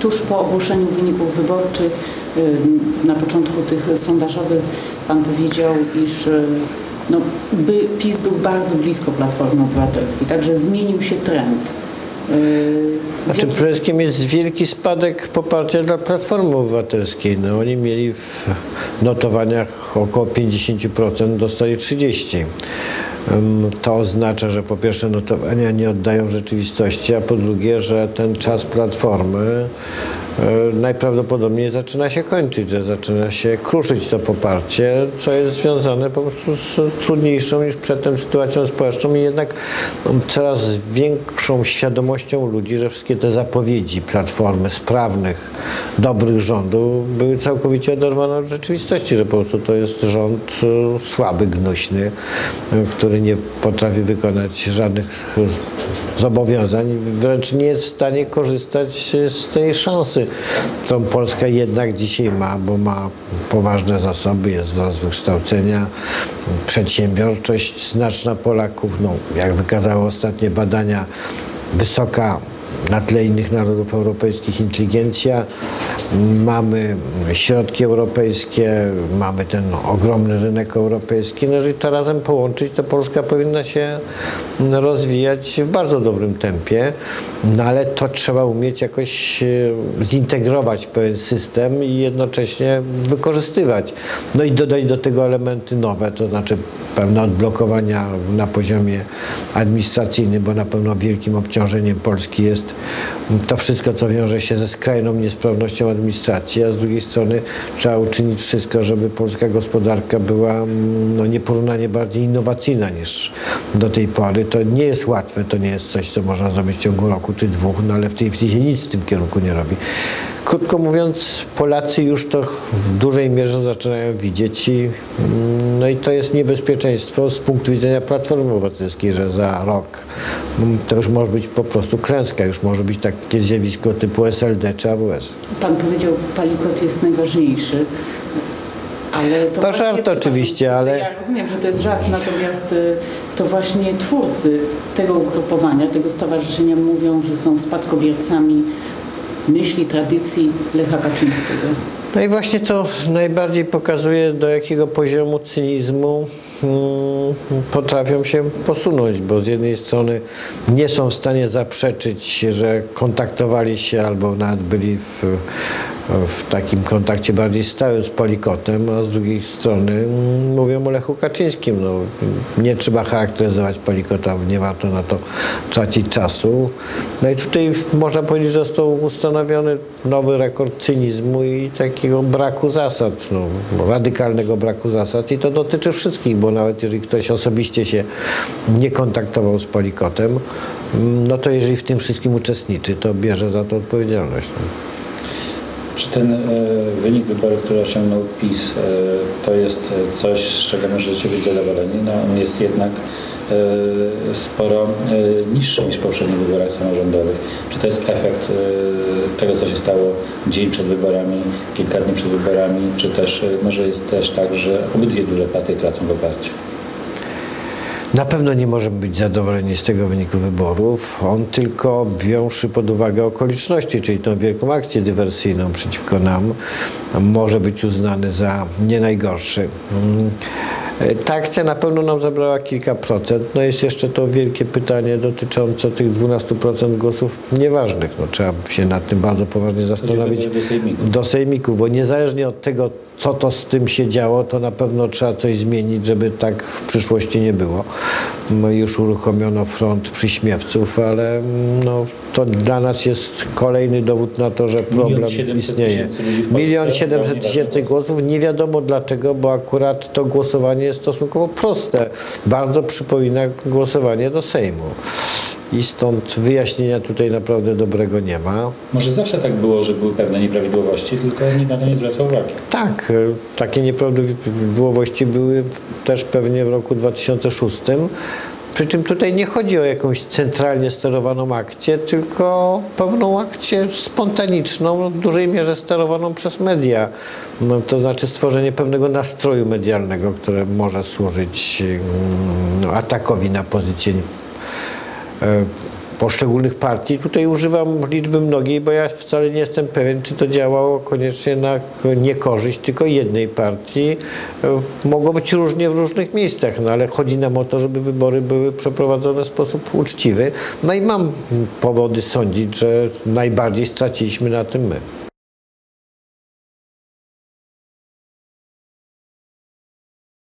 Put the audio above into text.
tuż po ogłoszeniu wyników wyborczych, y, na początku tych sondażowych, pan powiedział, iż y, no, by, PiS był bardzo blisko Platformy Obywatelskiej, także zmienił się trend. Znaczy przede wszystkim jest wielki spadek poparcia dla Platformy Obywatelskiej. No, oni mieli w notowaniach około 50%, dostali 30%. To oznacza, że po pierwsze notowania nie oddają rzeczywistości, a po drugie, że ten czas Platformy najprawdopodobniej zaczyna się kończyć, że zaczyna się kruszyć to poparcie, co jest związane po prostu z trudniejszą niż przedtem sytuacją społeczną i jednak coraz większą świadomością ludzi, że wszystkie te zapowiedzi Platformy, sprawnych, dobrych rządów były całkowicie oderwane od rzeczywistości, że po prostu to jest rząd y, słaby, gnuśny, y, który nie potrafi wykonać żadnych zobowiązań, wręcz nie jest w stanie korzystać z tej szansy, którą Polska jednak dzisiaj ma, bo ma poważne zasoby, jest wzrost wykształcenia, przedsiębiorczość znaczna Polaków, no, jak wykazały ostatnie badania, wysoka na tle innych narodów europejskich inteligencja, mamy środki europejskie, mamy ten ogromny rynek europejski. No, jeżeli to razem połączyć, to Polska powinna się rozwijać w bardzo dobrym tempie, no ale to trzeba umieć jakoś e, zintegrować pewien system i jednocześnie wykorzystywać. No i dodać do tego elementy nowe, to znaczy pewne odblokowania na poziomie administracyjnym, bo na pewno wielkim obciążeniem Polski jest to wszystko, co wiąże się ze skrajną niesprawnością administracji, a z drugiej strony trzeba uczynić wszystko, żeby polska gospodarka była mm, no, nieporównanie bardziej innowacyjna niż do tej pory. To nie jest łatwe, to nie jest coś, co można zrobić w ciągu roku czy dwóch, no ale w tej chwili się nic w tym kierunku nie robi. Krótko mówiąc, Polacy już to w dużej mierze zaczynają widzieć i, mm, no i to jest niebezpieczeństwo z punktu widzenia Platformy Obywatelskiej, że za rok to już może być po prostu klęska, już może być takie zjawisko typu SLD czy AWS. Pan powiedział, palikot jest najważniejszy. Ale to, To żart oczywiście, ale- Ja rozumiem, że to jest żart, natomiast y, to właśnie twórcy tego ugrupowania, tego stowarzyszenia mówią, że są spadkobiercami myśli, tradycji Lecha Kaczyńskiego. No i właśnie to najbardziej pokazuje, do jakiego poziomu cynizmu potrafią się posunąć, bo z jednej strony nie są w stanie zaprzeczyć, że kontaktowali się albo nawet byli w, w takim kontakcie bardziej stałym z Polikotem, a z drugiej strony mówią o Lechu Kaczyńskim. No, nie trzeba charakteryzować Polikota, nie warto na to tracić czasu. No i tutaj można powiedzieć, że został ustanowiony nowy rekord cynizmu i takiego braku zasad, no, radykalnego braku zasad i to dotyczy wszystkich, bo nawet jeżeli ktoś osobiście się nie kontaktował z Polikotem, mm, no to jeżeli w tym wszystkim uczestniczy, to bierze za to odpowiedzialność. Czy ten e, wynik wyborów, który osiągnął PiS, e, to jest coś, z czego możecie być zadowoleni? No, on jest jednak e, sporo niższy niż w poprzednich wyborach samorządowych. Czy to jest efekt tego, co się stało dzień przed wyborami, kilka dni przed wyborami, czy też może jest też tak, że obydwie duże partie tracą poparcie? Na pewno nie możemy być zadowoleni z tego wyniku wyborów. On tylko wiąższy pod uwagę okoliczności, czyli tą wielką akcję dywersyjną przeciwko nam, może być uznany za nie najgorszy. Mm. Ta akcja na pewno nam zabrała kilka procent. No jest jeszcze to wielkie pytanie dotyczące tych 12% głosów nieważnych. No, trzeba się nad tym bardzo poważnie zastanowić do sejmików. do sejmików, bo niezależnie od tego, co to z tym się działo, to na pewno trzeba coś zmienić, żeby tak w przyszłości nie było. No, już uruchomiono front przyśmiewców, ale mm, no, to dla nas jest kolejny dowód na to, że problem 700 istnieje. Milion oddało 700 nieważne tysięcy głosów. Nie wiadomo dlaczego, bo akurat to głosowanie jest stosunkowo proste. Bardzo przypomina głosowanie do Sejmu. I stąd wyjaśnienia tutaj naprawdę dobrego nie ma. Może zawsze tak było, że były pewne nieprawidłowości, tylko nikt na to nie zwracał uwagi. Tak, e, takie nieprawidłowości były też pewnie w roku 2006. Przy czym tutaj nie chodzi o jakąś centralnie sterowaną akcję, tylko pewną akcję spontaniczną, w dużej mierze sterowaną przez media. No, to znaczy stworzenie pewnego nastroju medialnego, które może służyć no, atakowi na pozycję e, poszczególnych partii. Tutaj używam liczby mnogiej, bo ja wcale nie jestem pewien, czy to działało koniecznie na niekorzyść tylko jednej partii. Mogło być różnie w różnych miejscach, no ale chodzi nam o to, żeby wybory były przeprowadzone w sposób uczciwy. No i mam powody sądzić, że najbardziej straciliśmy na tym my.